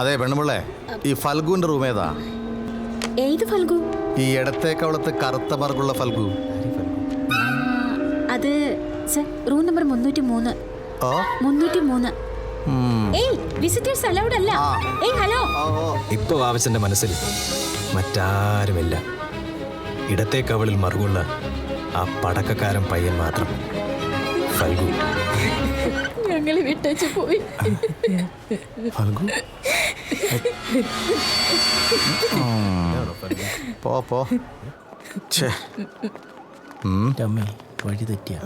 അതെ പെണ്ണുമുള്ളേ ഈ ഫൽഗുവിന്റെ റൂം ഏതാ? ഏത് ഫൽഗു? ഈ ഇടത്തേക്കവളത്ത് കവളത്ത് കറുത്ത മറുകുള്ള ഫൽഗു. അത് സർ റൂം നമ്പർ മുന്നൂറ്റി മൂന്ന് ഓ മുന്നൂറ്റി മൂന്ന് ഏയ് വിസിറ്റേഴ്സ് അലൗഡ് അല്ല. ഏയ് ഹലോ. ഇപ്പൊ വാവച്ചന്റെ മനസ്സിൽ മറ്റാരുമില്ല. ഇടത്തെ കവളിൽ മറുകുള്ള ആ പടക്കക്കാരൻ പയ്യൻ മാത്രം. ഫൽഗു. ഞങ്ങൾ വിട്ടേച്ച് പോയി. ഫൽഗു. പോ പോ. ഛേ. വഴി തെറ്റിയ.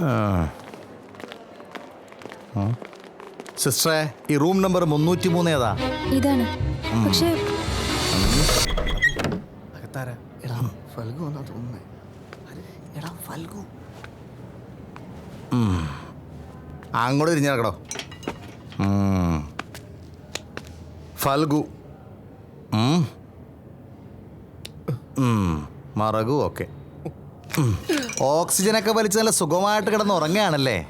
സിസ്റ്ററെ ഈ റൂം നമ്പർ മുന്നൂറ്റി മൂന്ന് ഏതാ? ഇതാണ്. പക്ഷേ എടാ ഫൽഗു എന്നാ തോന്നുന്നേ. എടാ ഫൽഗു. അങ്ങോട്ട് തിരിഞ്ഞിറക്കടോ ഉം. ഫൽഗു. മറകു ഓക്കെ. ഉം. ഓക്സിജനൊക്കെ വലിച്ച് നല്ല സുഖമായിട്ട് കിടന്ന് ഉറങ്ങുകയാണല്ലേ?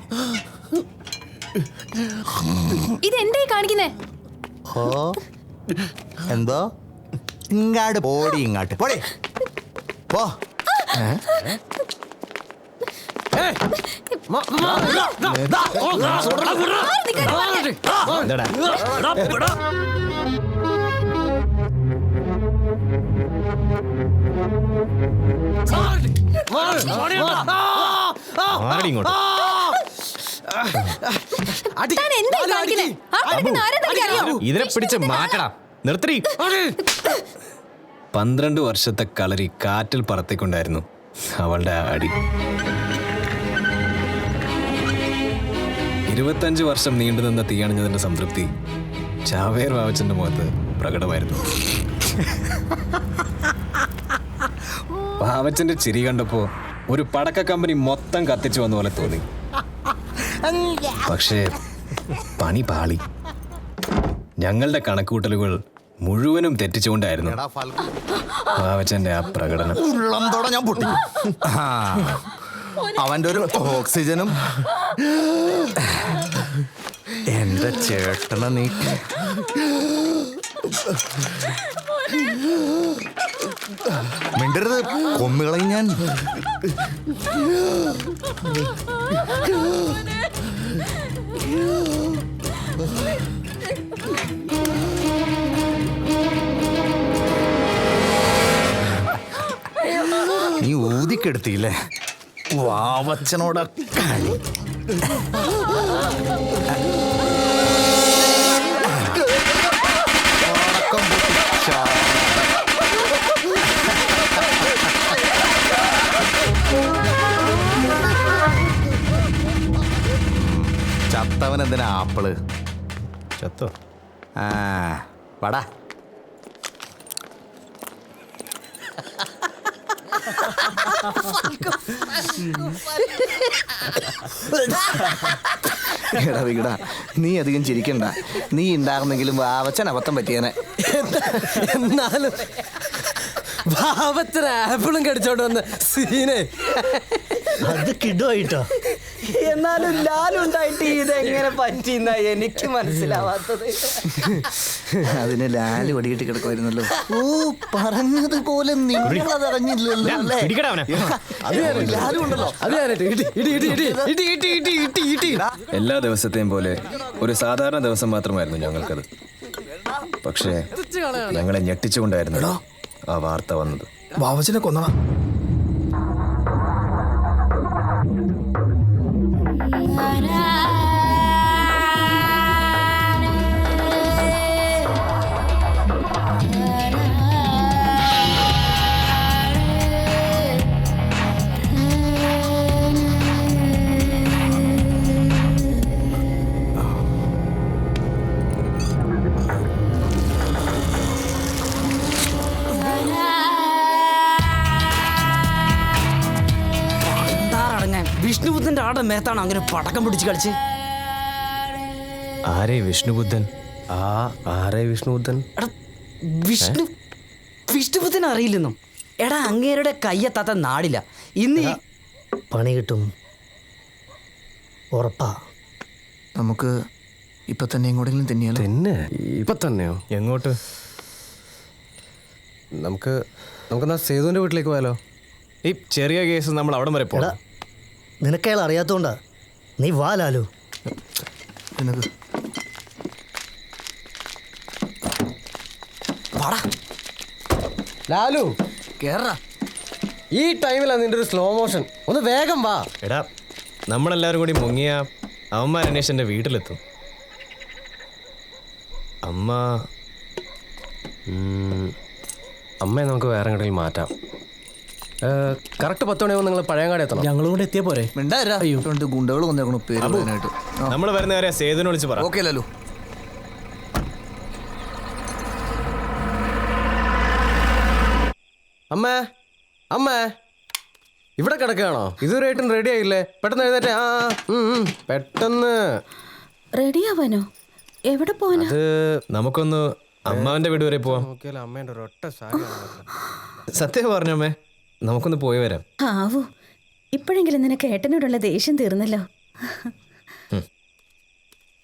ഇത് എന്തായി കാണിക്കുന്നേ? ഓ എന്തോ? ഇങ്ങാട് പോടി ഇങ്ങാട്ട്. പോടി. പോ. ഇതിനെ പിടിച്ച് മാറ്റടാ. നിർത്തി പന്ത്രണ്ട് വർഷത്തെ കളരി കാറ്റിൽ പറത്തിക്കൊണ്ടായിരുന്നു അവളുടെ അടി. ഇരുപത്തഞ്ച് വർഷം നീണ്ടുനിന്ന തീയണിഞ്ഞതിന്റെ സംതൃപ്തി ചാവേർ വാവച്ചന്റെ മുഖത്ത് പ്രകടമായിരുന്നു. വാവച്ചന്റെ ചിരി കണ്ടപ്പോ ഒരു പടക്ക കമ്പനി മൊത്തം കത്തിച്ചു വന്ന പോലെ തോന്നി. പക്ഷേ പണി പാളി. ഞങ്ങളുടെ കണക്കുകൂട്ടലുകൾ മുഴുവനും തെറ്റിച്ചുകൊണ്ടായിരുന്നു വാവച്ചന്റെ ആ പ്രകടനം. ഉള്ളന്തോടെ ഞാൻ പൊട്ടി. ആ. അവന്റെ ഒരു ഓക്സിജനും. എന്റെ ചേട്ടനെ നീ. മിണ്ടരുത് കൊന്നുകളയും ഞാൻ. നീ ഊതിക്കെടുത്തില്ലേ വാവച്ചനോട് കളി പടക്കം പൊട്ടിച്ചാ. ചത്തവൻ എന്തിനാ ആപ്പിൾ ചത്തോ ആ വടാ എടാ വികടാ നീ അധികം ചിരിക്കണ്ട. നീ ഉണ്ടാകുന്നെങ്കിലും വാവച്ചൻ അബദ്ധം പറ്റിയനെ. എന്നാലും ഭാവത്തിന് ആപ്പിളും കടിച്ചോണ്ട് വന്ന സീനെ. അത് കിടുവായിട്ടോ. എന്നാലും ലാലുണ്ടായിട്ട് ഇത് എങ്ങനെ പറ്റിയെന്ന എനിക്ക് മനസ്സിലാവാത്തത്. അതിന് ലാൽ ഒടിയിട്ട് കിടക്കുമായിരുന്നല്ലോ ഓ പറഞ്ഞതുപോലെ നിങ്ങളത് അറിഞ്ഞില്ലല്ലോ ഉണ്ടല്ലോ. എല്ലാ ദിവസത്തെയും പോലെ ഒരു സാധാരണ ദിവസം മാത്രമായിരുന്നു ഞങ്ങൾക്കത്. പക്ഷേ ഞങ്ങളെ ഞെട്ടിച്ചുകൊണ്ടായിരുന്നു ആ വാർത്ത വന്നത്. ബാവച്ചനെ കൊന്നണം ആടെ മേത്താണ് അങ്ങനെ പടക്കം പിടിച്ച് കളിച്ച്. ആരേ വിഷ്ണുബുദ്ധൻ? ആ ആരേ വിഷ്ണുബുദ്ധൻ? എടാ വിഷ്ണു വിഷ്ണുബുദ്ധൻ അറിയില്ലെന്നും. എടാ അങ്ങേരുടെ കയ്യെത്താത്ത നാടില്ല. ഇന്ന് ഈ പണി കിട്ടും. ഉറപ്പാ. നമുക്ക് ഇപ്പൊ തന്നെ എങ്ങോട്ടെങ്കിലും തന്നെയാലോ? തന്നെ? ഇപ്പൊ തന്നെയോ? എങ്ങോട്ട്? നമുക്ക് നമുക്ക് നമുക്കെന്നാ സേതുവിന്റെ വീട്ടിലേക്ക് പോയാലോ? ഈ ചെറിയ കേസ് നമ്മൾ അവിടം വരെ പോകണം നിനക്കയാൾ അറിയാത്തോണ്ടാ. നീ വാ ലാലു. നിനക്ക്. ലാലു കേറാ ഈ ടൈമിലാ നിന്റെ ഒരു സ്ലോ മോഷൻ ഒന്ന് വേഗം വാ. എടാ നമ്മളെല്ലാവരും കൂടി മുങ്ങിയ അവന്മാർ അന്വേഷിച്ച് എന്റെ വീട്ടിലെത്തും. അമ്മ ഉം, അമ്മയെ നമുക്ക് വേറെ എങ്ങോട്ടെങ്കിലും മാറ്റാം. കറക്റ്റ് പത്ത് മണിയാവും നിങ്ങൾ പഴയങ്ങാടി എത്തണം. ഞങ്ങളും കൂടെ എത്തിയ പോരെ? ഗുണ്ടകൾ വന്നേക്കണു പേര് പറയാനായിട്ട് നമ്മൾ വരുന്ന കാര്യം സേതുവിനെ വിളിച്ച് പറ. ഓക്കെ അല്ലല്ലോ അമ്മേ അമ്മേ. ഇവിടെ കിടക്കുകയാണോ? ഇതുവരെയായിട്ടും റെഡി ആയില്ലേ? പെട്ടെന്ന് എഴുന്നേറ്റേ. ആ പെട്ടെന്ന്. റെഡിയാവാനോ എവിടെ പോവാനാ? നമുക്കൊന്ന് അമ്മാവന്റെ വീട് വരെ പോവാം. അമ്മേന്റെ ഒരൊട്ട സത്യം പറഞ്ഞമ്മേ നമുക്കൊന്ന് പോയി വരാം. ആവൂ. ഇപ്പോഴെങ്കിലും നിനക്ക് ഏട്ടനോടുള്ള ദേഷ്യം തീർന്നല്ലോ.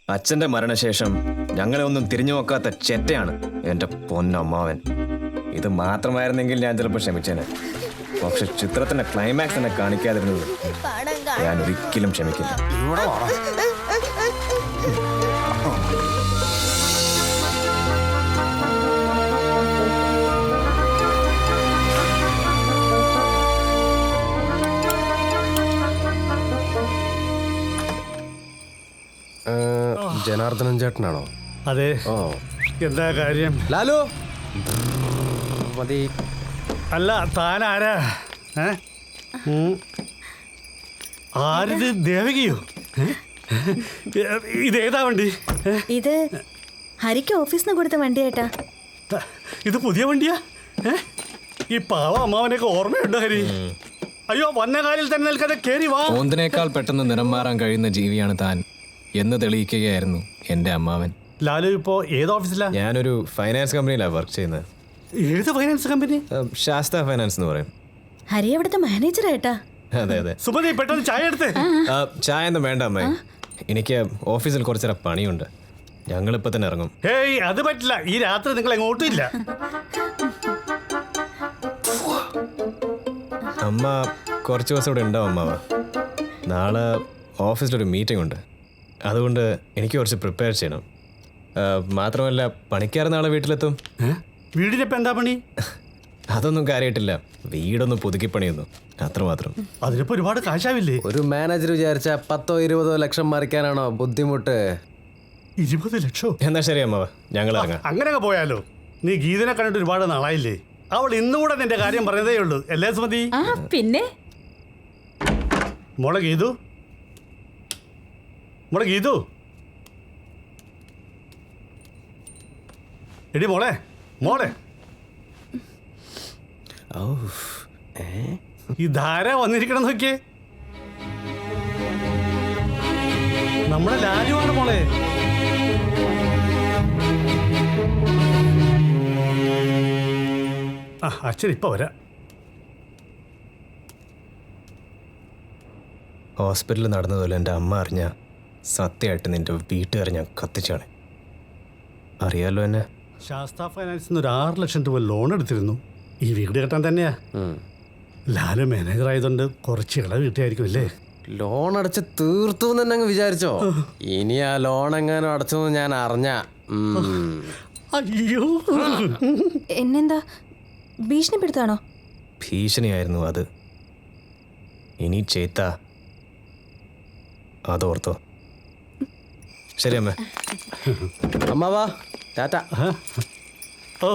അച്ഛന്റെ മരണശേഷം ഞങ്ങളെ ഒന്നും തിരിഞ്ഞു നോക്കാത്ത ചെറ്റയാണ് എന്റെ പൊന്നമ്മാവൻ. ഇത് മാത്രമായിരുന്നെങ്കിൽ ഞാൻ ചിലപ്പോൾ ക്ഷമിച്ചേനെ. പക്ഷെ ചിത്രത്തിന്റെ ക്ലൈമാക്സ് എന്നെ കാണിക്കാതിരുന്നത് ഞാൻ ഒരിക്കലും ക്ഷമിക്കില്ല. ജനാർദ്ദനൻ ചേട്ടനാണോ? അതെ. ഓ. എന്താ കാര്യം? ലാലു! മതി. അല്ല താൻ ആരാ? ഏ? ഉം. ആരിത്? ദേവകിയോ? ഏ? ഇതേതാ വണ്ടി? ഏ? ഇത് ഹരിക്ക് ഓഫീസിൽ നിന്ന് കൊടുത്ത വണ്ടിയേട്ടാ. ഇത് പുതിയ വണ്ടിയാ? ഏ? ഈ പാവ അമ്മാവനൊക്കെ ഓർമ്മയുണ്ടോ ഹരി. അയ്യോ വന്ന കാലിൽ തന്നെ നിൽക്കാതെ കേറി വാ. ഓന്തിനേക്കാൾ പെട്ടെന്ന് നിറം മാറാൻ കഴിയുന്ന ജീവിയാണ് താൻ. എന്ന് തെളിയിക്കുകയായിരുന്നു എന്റെ അമ്മാവൻ. ലാലു ഇപ്പോ ഏത് ഓഫീസിലാ? ഞാനൊരു ഫൈനാൻസ് കമ്പനിയിലാണ് വർക്ക് ചെയ്യുന്നത് ഏത് ഫൈനാൻസ് കമ്പനി ഏഹ്, ശാസ്ത ഫൈനാൻസ് എന്ന് പറയും. ഹരി അവിടുത്തെ മാനേജറായിട്ടാ അതെ അതെ. സുമതി പെട്ടെന്ന് ചായ എടുത്ത്. ആ, ചായ ഒന്നും വേണ്ട അമ്മേ. എനിക്ക് ഓഫീസിൽ കുറച്ചേരം പണിയുണ്ട്. ഞങ്ങളിപ്പോൾ തന്നെ ഇറങ്ങും. ഹേയ് അത് പറ്റില്ല. ഈ രാത്രി നിങ്ങൾ എങ്ങോട്ടും ഇല്ല. അമ്മ കുറച്ച് ദിവസം ഇവിടെ ഉണ്ടാവും അമ്മാവ? നാളെ ഓഫീസിലൊരു മീറ്റിംഗ് ഉണ്ട്. അതുകൊണ്ട് എനിക്ക് കുറച്ച് പ്രിപ്പയർ ചെയ്യണം. മാത്രമല്ല പണിക്കാർ നാളെ വീട്ടിലെത്തും. വീടിനിപ്പോൾ വീടിനിപ്പോ എന്താ പണി? അതൊന്നും കാര്യമായിട്ടില്ല വീടൊന്ന് പുതുക്കി പണിയുന്നു അത്രമാത്രം അതിനിപ്പോ ഒരുപാട് കാശാവില്ലേ? ഒരു മാനേജർ വിചാരിച്ച പത്തോ ഇരുപതോ ലക്ഷം മറിക്കാനാണോ ബുദ്ധിമുട്ട്? ഇരുപത് ലക്ഷോ? എന്നാ ശരി അമ്മാവ. ഞങ്ങൾ ഇറങ്ങാം. അങ്ങനെയൊക്കെ പോയാലോ? നീ ഗീതനെ കണ്ടിട്ട് ഒരുപാട് നാളായില്ലേ? അവൾ ഇന്നുകൂടെ നിന്റെ കാര്യം പറഞ്ഞതേ ഉള്ളൂ അല്ലേ സുമതി? ആ പിന്നെ? മോളെ ഗീതു മോളെ ഗീതു. എടി മോളെ മോളെ. ഈ ധാര വന്നിരിക്കണം നോക്കിയേ. നമ്മുടെ ലാലുവാണ് മോളെ. ആ അച്ഛൻ ഇപ്പൊ വരാം. ഹോസ്പിറ്റലിൽ നടന്നതുപോലെ എന്റെ അമ്മ അറിഞ്ഞ സത്യമായിട്ട് നിന്റെ വീട്ടുകാരെ ഞാൻ കത്തിച്ചാണ്. അറിയാലോ എന്നെ? ശാസ്ത ഫൈനാൻസിൽ നിന്ന് ഒരു ആറ് ലക്ഷം രൂപ ലോൺ എടുത്തിരുന്നു. ഈ വീട് കെട്ടാൻ തന്നെയാ. ലാലു മാനേജർ ആയതുകൊണ്ട് കുറച്ച് ഇളവ് കിട്ടിയായിരിക്കും അല്ലേ? ലോൺ അടച്ച് തീർത്തു എന്ന് തന്നെ അങ്ങ് വിചാരിച്ചോ? ഇനി ആ ലോൺ എങ്ങനെ അടച്ചു ഞാൻ അറിഞ്ഞ. അയ്യോ. എന്നെന്താ? ഭീഷണിപ്പെടുത്താണോ ഭീഷണിയായിരുന്നു അത്. ഇനി ചേത്ത. അതോർത്തോ. ശരി അമ്മ. അമ്മാവാ ടാറ്റ. ഓ.